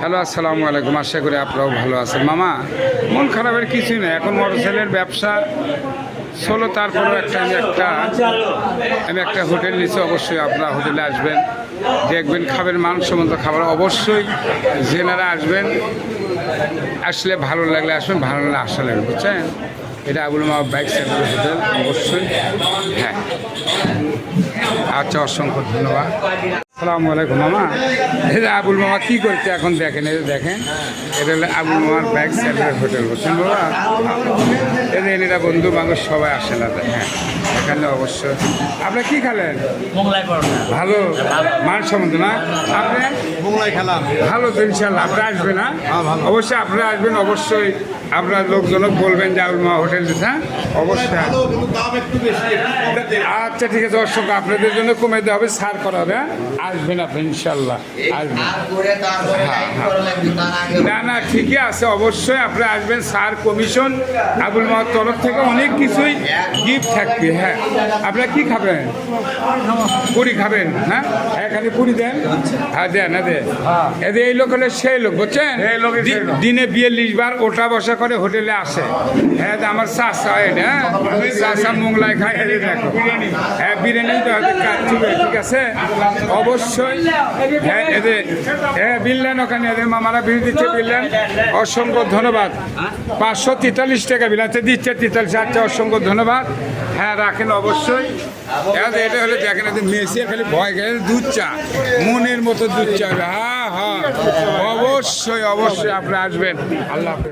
Hello, আসসালামু আলাইকুম। আশা করি আপনারাও ভালো আছেন। মামা, মন খারাপের কিছুই নেই। এখন মোটরসাইকেলের ব্যবসা ষোলো, তারপরেও একটা, আমি একটা আমি একটা হোটেল নিচ্ছি অবশ্যই আপনারা হোটেলে আসবেন, দেখবেন খাবেন মানসম্মত খাবার। অবশ্যই জেনারা আসবেন, আসলে ভালো লাগলে আসবেন, ভালো লাগলে আসা লাগবে বুঝছেন? এটা আবুল মা বাইক সেন্টার হোটেল, অবশ্যই। হ্যাঁ। আচ্ছা অসংখ্য ধন্যবাদ। আসসালামু আলাইকুম মামা। এটা আবুল মামা কি করছে এখন দেখেন এই যে দেখেন। এটা হলো আবুল মামার ব্যাগ সেন্টার হোটেল বুঝছেন বাবা? এটা এরা বন্ধু বান্ধব সবাই আসে না হ্যাঁ এখানে অবশ্যই আপনি কি খেলেন? ভালো মান সম্বন্ধ না? আপনি? খেলাম। ভালো তো ইনশাল্লাহ আপনি আসবেন না হ্যাঁ, অবশ্যই আপনারা আসবেন অবশ্যই আপনার লোকজনক বলবেন যে আবুল মামা হোটেল হ্যাঁ? অবশ্যই। আচ্ছা ঠিক আছে দর্শক আপনাদের জন্য কমে দেওয়া হবে সার করা হবে হ্যাঁ? আসবেন আপনি ইনশাল্লাহ আসবেন। তার আগে না না ঠিকই আছে অবশ্যই আপনি আসবেন সার কমিশন আবুল মাহার তরফ থেকে অনেক কিছুই গিফট থাকবে হ্যাঁ। আপনারা কি খাবেন? পুরি খাবেন হ্যাঁ? এখানে পুরি দেন। হ্যাঁ দেন না দেন। এদের এই লোক হলে সেই লোক বুঝছেন? দিনে বিয়াল্লিশ বার ওটা বসা করে হোটেলে আসে। হ্যাঁ আমার চাষা এটা হ্যাঁ চাষা মোংলাই খায় যে দেখো। হ্যাঁ বিরিয়ানি তো ঠিক আছে? অবশ্যই। হ্যাঁ এদের হ্যাঁ বিললেন ওখানে এদের মামারা বিল দিচ্ছে বিললেন অসংখ্য ধন্যবাদ। পাঁচশো তেতাল্লিশ টাকা বিলাতে দিচ্ছে তেতাল্লিশ আচ্ছা অসংখ্য ধন্যবাদ। হ্যাঁ রাখেন অবশ্যই। হ্যাঁ এটা হলে দেখেন এদের মেসি খালি ভয় গেলে দুধ চা মনের মতো দুধ চা। হ্যাঁ হ্যাঁ অবশ্যই অবশ্যই আপনি আসবেন আল্লাহ।